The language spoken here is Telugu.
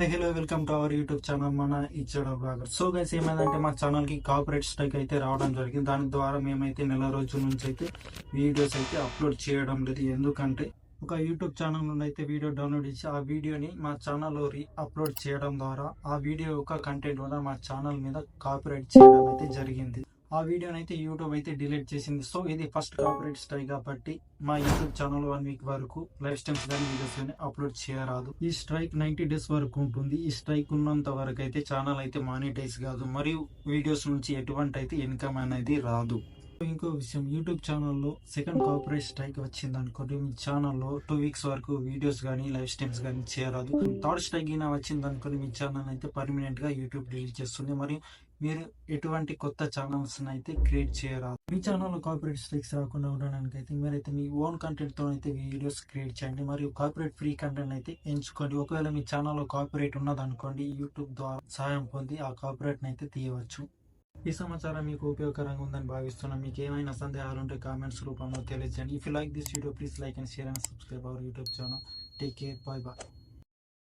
Hello welcome to our YouTube channel మన ఇచ్చాడు బ్లాగర్ సో గైస్ ఏమైందంటే మా ఛానల్కి కాపరేట్ స్ట్రైక్ అయితే రావడం జరిగింది. దాని ద్వారా మేమైతే నెల రోజుల నుంచి అయితే వీడియోస్ అయితే అప్లోడ్ చేయడం లేదు. ఎందుకంటే ఒక యూట్యూబ్ ఛానల్ నుండి అయితే వీడియో డౌన్లోడ్ చేసి ఆ వీడియోని మా ఛానల్లో రీ అప్లోడ్ చేయడం ద్వారా ఆ వీడియో యొక్క కంటెంట్ కూడా మా ఛానల్ మీద కాపీరైట్ చేయడం అయితే జరిగింది. ఆ వీడియోని అయితే యూట్యూబ్ అయితే డిలీట్ చేసింది. సో ఇది ఫస్ట్ కాపరేట్ స్ట్రైక్ కాబట్టి మా యూట్యూబ్ ఛానల్ వన్ వీక్ వరకు లైఫ్ స్టైల్స్ కానీ వీడియోస్ కానీ అప్లోడ్ చేయరాదు. ఈ స్ట్రైక్ నైన్టీ డేస్ వరకు ఉంటుంది. ఈ స్ట్రైక్ ఉన్నంత వరకు అయితే ఛానల్ అయితే మానిటైజ్ కాదు. మరియు వీడియోస్ నుంచి ఎటువంటి అయితే ఇన్కమ్ అనేది రాదు. ఇంకో విషయం యూట్యూబ్ ఛానల్లో సెకండ్ కాపరేట్ స్ట్రైక్ వచ్చింది అనుకోండి మీ ఛానల్లో టూ వీక్స్ వరకు వీడియోస్ కానీ లైవ్ స్టైల్స్ కానీ చేయరాదు. థర్డ్ స్ట్రైక్ అయినా వచ్చింది అనుకోండి మీ ఛానల్ అయితే పర్మనెంట్గా యూట్యూబ్ డిలీట్ చేస్తుంది. మరియు మీరు ఎటువంటి కొత్త ఛానల్స్ అయితే క్రియేట్ చేయరాదు. మీ ఛానల్లో కాపరేట్ స్ట్రైక్స్ రాకుండా ఉండడానికి అయితే మీరైతే మీ ఓన్ కంటెంట్తో అయితే వీడియోస్ క్రియేట్ చేయండి. మరియు కాపరేట్ ఫ్రీ కంటెంట్ అయితే ఎంచుకోండి. ఒకవేళ మీ ఛానల్లో కాపరేట్ ఉన్నదనుకోండి యూట్యూబ్ ద్వారా సహాయం పొంది ఆ కాపరేట్ అయితే తీయవచ్చు. ఈ సమాచారం మీకు ఉపయోగకరంగా ఉందని భావిస్తున్నాం. మీకు ఏమైనా సందేహాలు ఉంటే కామెంట్స్ రూపంలో తెలియజేయండి. If you like this video please like and share and subscribe our YouTube channel take care bye bye